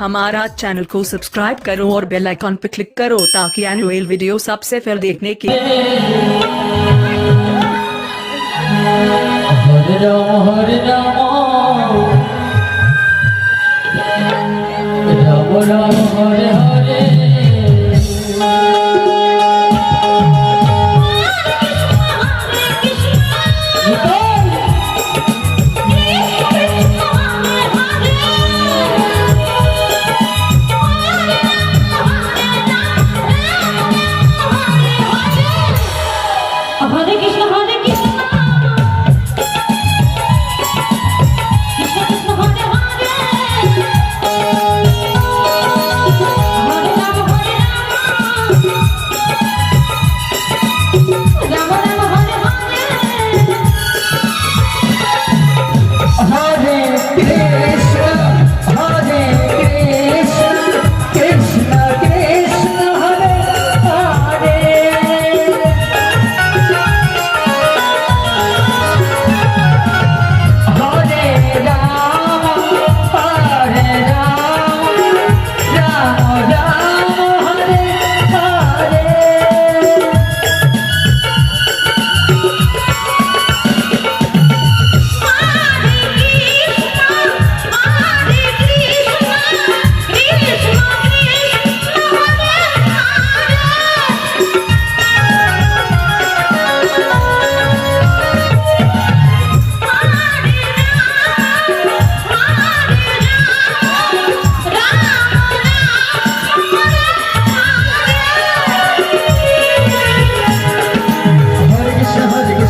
हमारा चैनल को सब्सक्राइब करो और बेल आइकॉन पर क्लिक करो ताकि एनुअल वीडियो सबसे फिर देखने के हरे राम हरे राम राम राम हरे হরে কৃষ্ণ হরে